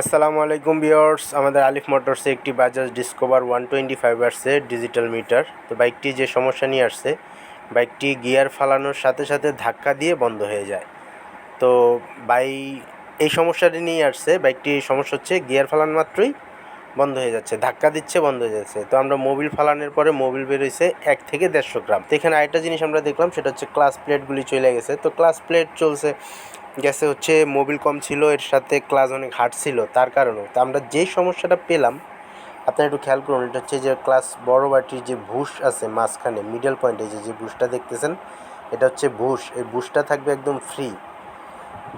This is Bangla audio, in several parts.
আসসালামু আলাইকুম বিয়ার্স আমাদের আলিফ মোটরসে একটি Bajaj discover one twenty five আসছে ডিজিটাল মিটার তো বাইকটি যে সমস্যা নিয়ে আসছে, বাইকটি গিয়ার ফালানোর সাথে সাথে ধাক্কা দিয়ে বন্ধ হয়ে যায়। তো বাই, এই সমস্যাটি নিয়ে আসছে বাইকটির সমস্যা হচ্ছে গিয়ার ফালান মাত্রই বন্ধ হয়ে যাচ্ছে, ধাক্কা দিচ্ছে, বন্ধ হয়ে যাচ্ছে। তো আমরা মোবিল ফালানোর পরে মোবিল বেরোইছে এক থেকে দেড়শো গ্রাম। তো এখানে আরেকটা জিনিস আমরা দেখলাম, সেটা হচ্ছে ক্লাস প্লেটগুলি চলে গেছে। তো ক্লাস প্লেট চলছে গেছে হচ্ছে মোবিল কম ছিল, এর সাথে ক্লাস অনেক হার্ড ছিল, তার কারণেও তো আমরা যেই সমস্যাটা পেলাম, আপনারা একটু খেয়াল করুন, এটা হচ্ছে যে ক্লাস বড় বাটির যে ভুষ আছে মাঝখানে মিডল পয়েন্টে যে যে বুশটা দেখতেছেন, এটা হচ্ছে বুশ। এই বুশটা থাকবে একদম ফ্রি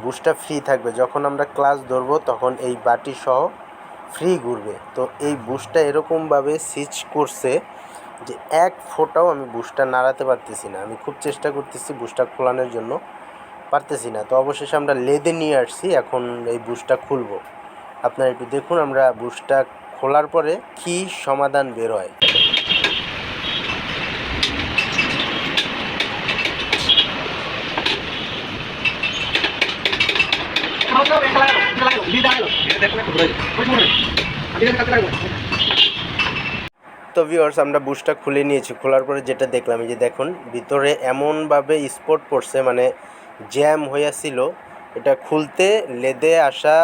বুশটা ফ্রি থাকবে। যখন আমরা ক্লাস ধরবো, তখন এই বাটি সহ ফ্রি ঘুরবে। তো এই বুশটা এরকমভাবে সিচ করছে যে, এক ফোঁটাও আমি বুশটা নাড়াতে পারতেছি না। আমি খুব চেষ্টা করতেছি বুশটা খোলানোর জন্য। পারতেছি না। তো অবশেষে আমরা লেদে নিয়ে আসছি, এখন এই বুশটা খুলব। আপনারা একটু দেখুন আমরা বুশটা খোলার পরে কী সমাধান বের হয়। তো ভিউয়ার্স আমরা বুশটা খুলে নিয়েছি। খোলার পরে যেটা দেখলাম, এই যে দেখুন, ভিতরে এমনভাবে স্পট পড়ছে মানে জ্যাম হইয়াছিল, এটা খুলতে লেদে আসা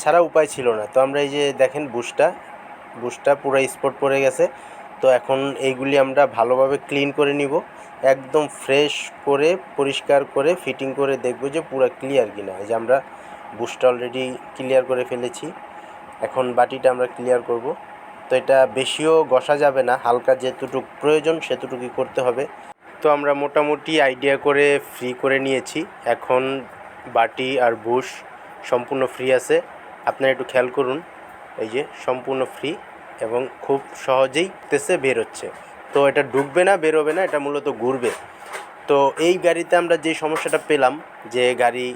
ছাড়া উপায় ছিল না। তো আমরা এই যে দেখেন বুশটা বুশটা পুরো স্পট পড়ে গেছে। তো এখন এইগুলি আমরা ভালোভাবে ক্লিন করে নিব, একদম ফ্রেশ করে, পরিষ্কার করে, ফিটিং করে দেখব যে পুরো ক্লিয়ার কিনা। এই যে আমরা বুশটা অলরেডি ক্লিয়ার করে ফেলেছি, এখন বাটিটা আমরা ক্লিয়ার করব। তো এটা বেশিও ঘষা যাবে না, হালকা যেতটুকু প্রয়োজন সেতুটুকুই করতে হবে। তো আমরা মোটামুটি আইডিয়া করে ফ্রি করে নিয়েছি। এখন বাটি আর বুশ সম্পূর্ণ ফ্রি আছে। আপনারা একটু খেয়াল করুন, এই যে সম্পূর্ণ ফ্রি এবং খুব সহজেই তেসে বের হচ্ছে। তো এটা ঢুকবে না, বেরোবে না, এটা মূলত ঘুরবে। তো এই গাড়িতে আমরা যে সমস্যাটা পেলাম, যে গাড়ি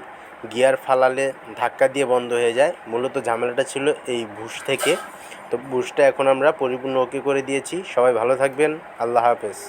গিয়ার ফালালে ধাক্কা দিয়ে বন্ধ হয়ে যায়, মূলত ঝামেলাটা ছিল এই বুশ থেকে। তো বুশটা এখন আমরা পরিপূর্ণ ওকে করে দিয়েছি। সবাই ভালো থাকবেন। আল্লাহ হাফেজ।